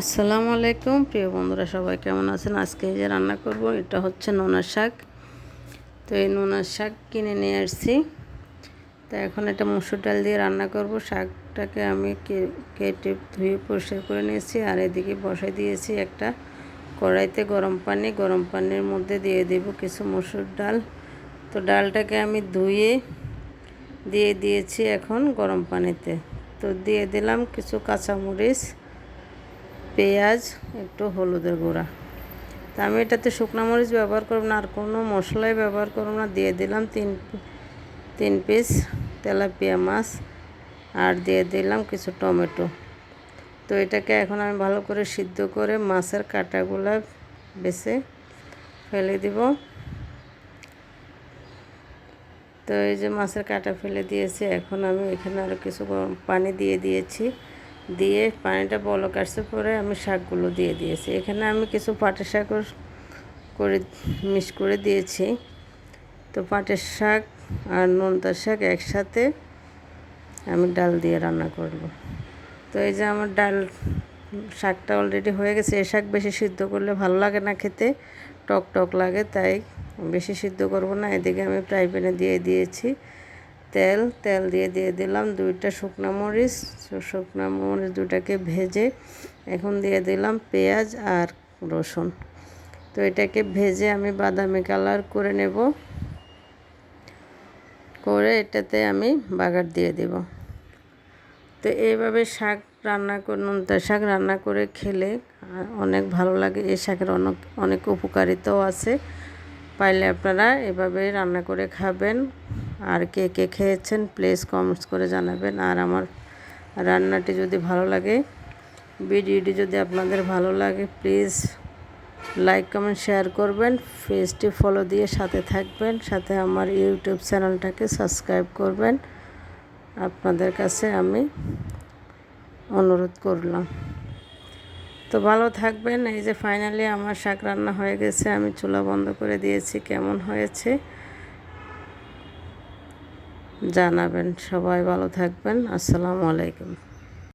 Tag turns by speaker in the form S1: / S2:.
S1: আসসালামু আলাইকুম। প্রিয় বন্ধুরা, সবাই কেমন আছেন? আজকে যে রান্না করব, এটা হচ্ছে নোনা শাক। তো এই নোনা শাক কিনে নিয়ে আসছি। তো এখন এটা মুসুর ডাল দিয়ে রান্না করব। শাকটাকে আমি কেটে ধুয়ে পরিষ্কার করে নিয়েছি। আর এদিকে বসাই দিয়েছি একটা কড়াইতে গরম পানি। গরম পানির মধ্যে দিয়ে দেব কিছু মুসুর ডাল। তো ডালটাকে আমি ধুয়ে দিয়ে দিয়েছি এখন গরম পানিতে। তো দিয়ে দিলাম কিছু কাঁচামরিচ। পেঁয়াজ, একটু হলুদের গুঁড়া। তা আমি এটাতে শুকনো মরিচ ব্যবহার করব না, আর কোনো মশলাই ব্যবহার করব না। দিয়ে দিলাম তিন তিন পিস তেলাপিয়া মাছ, আর দিয়ে দিলাম কিছু টমেটো। তো এটাকে এখন আমি ভালো করে সিদ্ধ করে মাছের কাঁটাগুলো বেছে ফেলে দিব। তো এই যে মাছের কাঁটা ফেলে দিয়েছি, এখন আমি এখানে আরও কিছু পানি দিয়ে দিয়েছি। দিয়ে পানিটা বলক আসছে, পরে আমি শাকগুলো দিয়ে দিয়েছি। এখানে আমি কিছু পাটের শাক করে, মিক্স করে দিয়েছি। তো পাটের শাক আর নোনতার শাক একসাথে আমি ডাল দিয়ে রান্না করব। তো এই যে আমার ডাল, শাকটা অলরেডি হয়ে গেছে। এই শাক বেশি সিদ্ধ করলে ভালো লাগে না খেতে, টক টক লাগে, তাই বেশি সিদ্ধ করব না। এদিকে আমি ফ্রাই প্যানে দিয়ে দিয়েছি। তেল তেল দিয়ে দিয়ে দিলাম দুইটা শুকনো মরিচ শুকনো মরিচ দুটাকে ভেজে এখন দিয়ে দিলাম পেঁয়াজ আর রসুন। তো এটাকে ভেজে আমি বাদামি কালার করে নেব। করে এটাতে আমি বাগার দিয়ে দেব। তো এইভাবে শাক রান্না করে, নোনতা শাক রান্না করে খেলে অনেক ভালো লাগে। এই শাকের অনেক অনেক উপকারিতাও আছে। পাইলে আপনারা এভাবে রান্না করে খাবেন। আর কে কে খেয়েছেন প্লিজ কমেন্টস করে জানাবেন। আর আমার রান্নাটি যদি ভালো লাগে, ভিডিওটি যদি আপনাদের ভালো লাগে, প্লিজ লাইক কমেন্ট শেয়ার করবেন। পেজটি ফলো দিয়ে সাথে থাকবেন, সাথে আমার ইউটিউব চ্যানেলটাকে সাবস্ক্রাইব করবেন। আপনাদের কাছে আমি অনুরোধ করলাম। তো ভালো থাকবেন। এই যে ফাইনালি আমার শাক রান্না হয়ে গেছে, আমি চুলা বন্ধ করে দিয়েছি। কেমন হয়েছে? জানাবেন। সবাই ভালো থাকবেন। আসসালামু আলাইকুম।